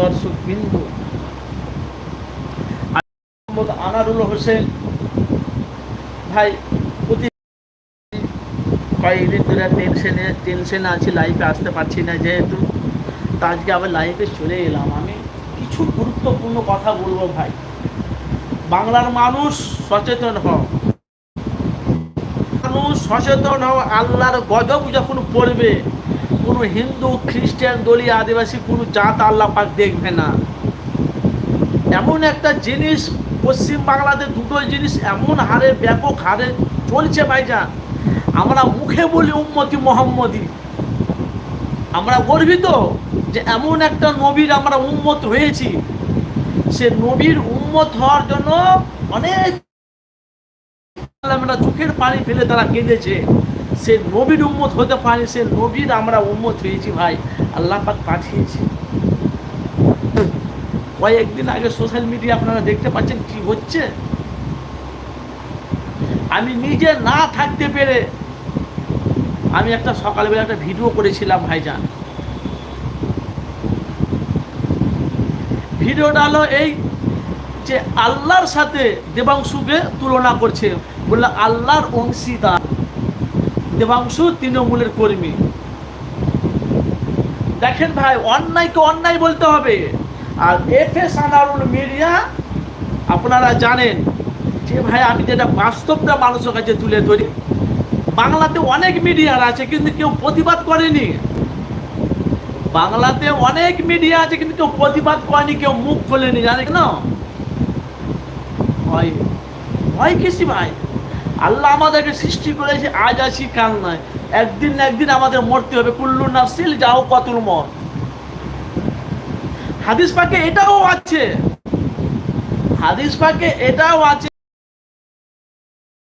দর্শক বিন্দু। আনারুল হোসেন, ভাই টেনশনে আছি লাইফে আসতে পারছি না যেহেতু। আজকে আবার লাইফে চলে এলাম। আমি কিছু গুরুত্বপূর্ণ কথা বলব ভাই। বাংলার মানুষ সচেতন হও। মানুষ সচেতন হও, আল্লাহর গজব যখন পড়বে কোনো হিন্দু, খ্রিস্টান, দলীয়, আদিবাসী, কোনো জাত আল্লাহ পাক দেখবে না। এমন একটা জিনিস, পশ্চিম বাংলাতে দুটো জিনিস এমন হারে ব্যাপক হারে চলছে ভাইজান। আমরা মুখে বলি উম্মতি মোহাম্মদি। আমরা গর্বিত যে এমন একটা নবীর আমরা উম্মত হয়েছি। সে নবীর উম্মত হওয়ার জন্য অনেক চোখের পানি ফেলে তারা কেঁদেছে। সে নবীর উম্মত হতে পারে, সে নবীর আমরা উম্মত হয়েছি ভাই। আল্লাহ পাক পাঠিয়েছে। কয়েকদিন আগে সোশ্যাল মিডিয়া আপনারা দেখতে পাচ্ছেন কি হচ্ছে? আমি নিজে না থাকতে পেরে আমি একটা সকালবেলা একটা ভিডিও করেছিলাম ভাইজান। ভিডিওটা হলো এই যে আল্লাহর সাথে দেবাংশুকে তুলনা করছে। বলল আল্লাহর অংশীদার। দেবাংশু তৃণমূলের কর্মী। দেখেন ভাই, অন্যায়কে অন্যায় বলতে হবে। R F S Anarul media আপনারা জানেন যে ভাই, আমি যেটা বাস্তবটা মানুষের কাছে তুলে ধরি, বাংলাতে অনেক মিডিয়ার আছে কিন্তু কেউ প্রতিবাদ করেনি। বাংলাতে অনেক মিডিয়া আছে কিন্তু কেউ প্রতিবাদ করেনি, কেউ মুখ খোলেনি জানে কেন? ভয়। ভয় কিসি ভাই? আল্লাহ আমাদেরকে সৃষ্টি করেছে আজ আছি, কাল নয় একদিন না একদিন আমাদের মরতে হবে। কুল্লু নাফসিল যাও কতুল মর হাদিস পাকে এটাও আছে। হাদিস পাকে এটাও আছে।